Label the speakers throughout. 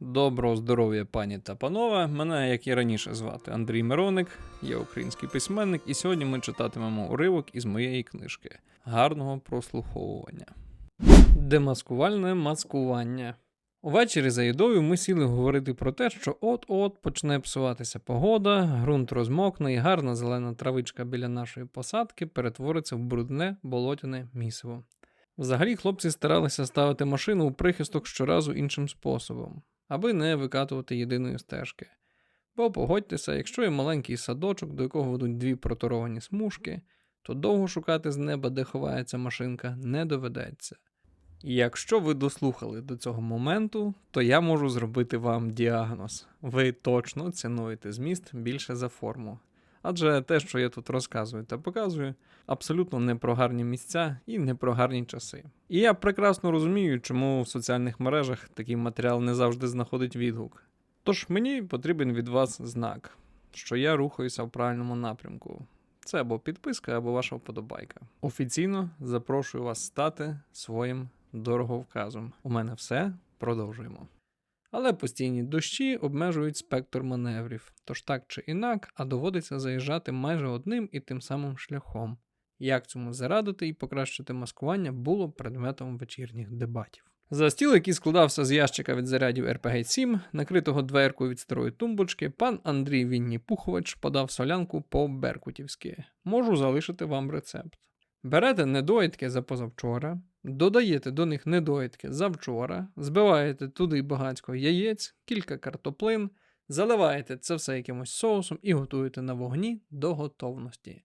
Speaker 1: Доброго здоров'я, пані та панове. Мене, як і раніше, звати Андрій Мироник, я український письменник, і сьогодні ми читатимемо уривок із моєї книжки. Гарного прослуховування. Демаскувальне маскування. Увечері за їдою ми сіли говорити про те, що от-от почне псуватися погода, ґрунт розмокне і гарна зелена травичка біля нашої посадки перетвориться в брудне болотяне місиво. Взагалі, хлопці старалися ставити машину у прихисток щоразу іншим способом, аби не викатувати єдиної стежки. Бо погодьтеся, якщо є маленький садочок, до якого ведуть дві проторовані смужки, то довго шукати з неба, де ховається машинка, не доведеться. І якщо ви дослухали до цього моменту, то я можу зробити вам діагноз. Ви точно цінуєте зміст більше за форму. Адже те, що я тут розказую та показую, абсолютно не про гарні місця і не про гарні часи. І я прекрасно розумію, чому в соціальних мережах такий матеріал не завжди знаходить відгук. Тож мені потрібен від вас знак, що я рухаюся в правильному напрямку. Це або підписка, або ваша вподобайка. Офіційно запрошую вас стати своїм дороговказом. У мене все. Продовжуємо. Але постійні дощі обмежують спектр маневрів, тож так чи інак, а доводиться заїжджати майже одним і тим самим шляхом. Як цьому зарадити і покращити маскування було предметом вечірніх дебатів. За стіл, який складався з ящика від зарядів rpg 7 накритого дверкою від старої тумбочки, пан Андрій Вінні Пухович подав солянку по-беркутівськи. Можу залишити вам рецепт. Берете недоїдки за позавчора, додаєте до них недоїдки завчора, збиваєте туди багатько яєць, кілька картоплин, заливаєте це все якимось соусом і готуєте на вогні до готовності.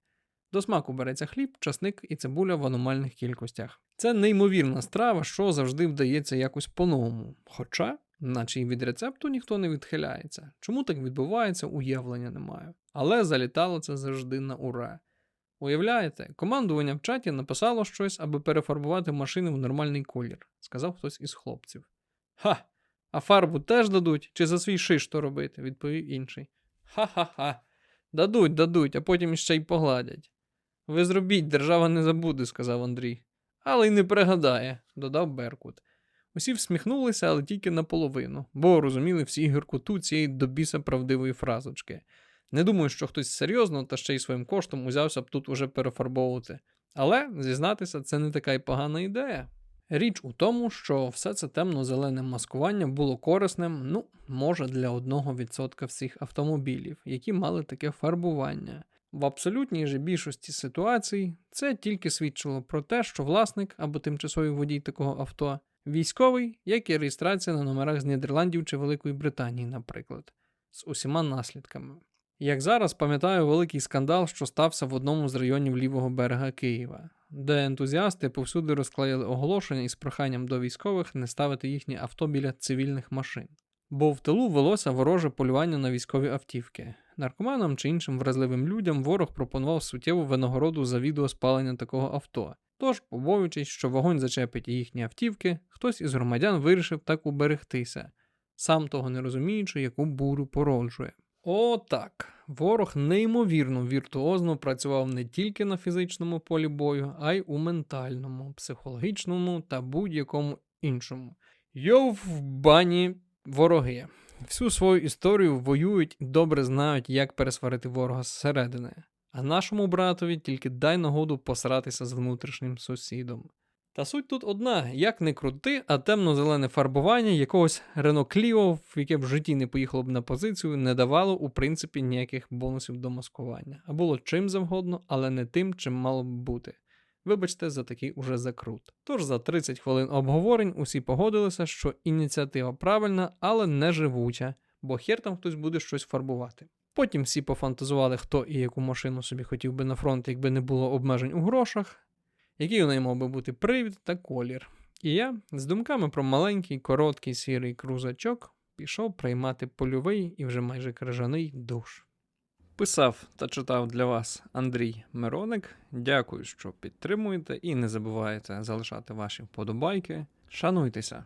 Speaker 1: До смаку береться хліб, часник і цибуля в аномальних кількостях. Це неймовірна страва, що завжди вдається якось по-новому. Хоча, наче й від рецепту ніхто не відхиляється. Чому так відбувається, уявлення не маю. Але залітало це завжди на ура. Уявляєте, командування в чаті написало щось, аби перефарбувати машину в нормальний колір, сказав хтось із хлопців. Ха! А фарбу теж дадуть, чи за свій шиш то робити, відповів інший. Ха-ха-ха. Дадуть, дадуть, а потім іще й погладять. Ви зробіть, держава не забуде, сказав Андрій. Але й не пригадає, додав Беркут. Усі всміхнулися, але тільки наполовину, бо розуміли всі гіркоту цієї до біса правдивої фразочки. Не думаю, що хтось серйозно та ще й своїм коштом узявся б тут уже перефарбовувати. Але зізнатися, це не така й погана ідея. Річ у тому, що все це темно-зелене маскування було корисним, ну, може, для 1% всіх автомобілів, які мали таке фарбування. В абсолютній же більшості ситуацій це тільки свідчило про те, що власник або тимчасовий водій такого авто військовий, як і реєстрація на номерах з Нідерландів чи Великої Британії, наприклад, з усіма наслідками. Як зараз пам'ятаю великий скандал, що стався в одному з районів лівого берега Києва, де ентузіасти повсюди розклеїли оголошення із проханням до військових не ставити їхні авто біля цивільних машин. Бо в тилу велося вороже полювання на військові автівки. Наркоманам чи іншим вразливим людям ворог пропонував суттєву винагороду за відео спалення такого авто. Тож, побоюючись, що вогонь зачепить їхні автівки, хтось із громадян вирішив так уберегтися, сам того не розуміючи, яку бурю породжує. О, так. Ворог неймовірно віртуозно працював не тільки на фізичному полі бою, а й у ментальному, психологічному та будь-якому іншому. Йов в бані вороги. Всю свою історію воюють і добре знають, як пересварити ворога зсередини. А нашому братові тільки дай нагоду посратися з внутрішнім сусідом. Та суть тут одна: як не крути, а темно-зелене фарбування якогось Renault в яке в житті не поїхало б на позицію, не давало у принципі ніяких бонусів до маскування. А було чим завгодно, але не тим, чим мало б бути. Вибачте за такий уже закрут. Тож за 30 хвилин обговорень усі погодилися, що ініціатива правильна, але не живуча, бо хер там хтось буде щось фарбувати. Потім всі пофантазували, хто і яку машину собі хотів би на фронт, якби не було обмежень у грошах який у неї мав би бути привід та колір. І я з думками про маленький, короткий сірий крузачок пішов приймати польовий і вже майже крижаний душ. Писав та читав для вас Андрій Мироник. Дякую, що підтримуєте і не забувайте залишати ваші вподобайки. Шануйтеся!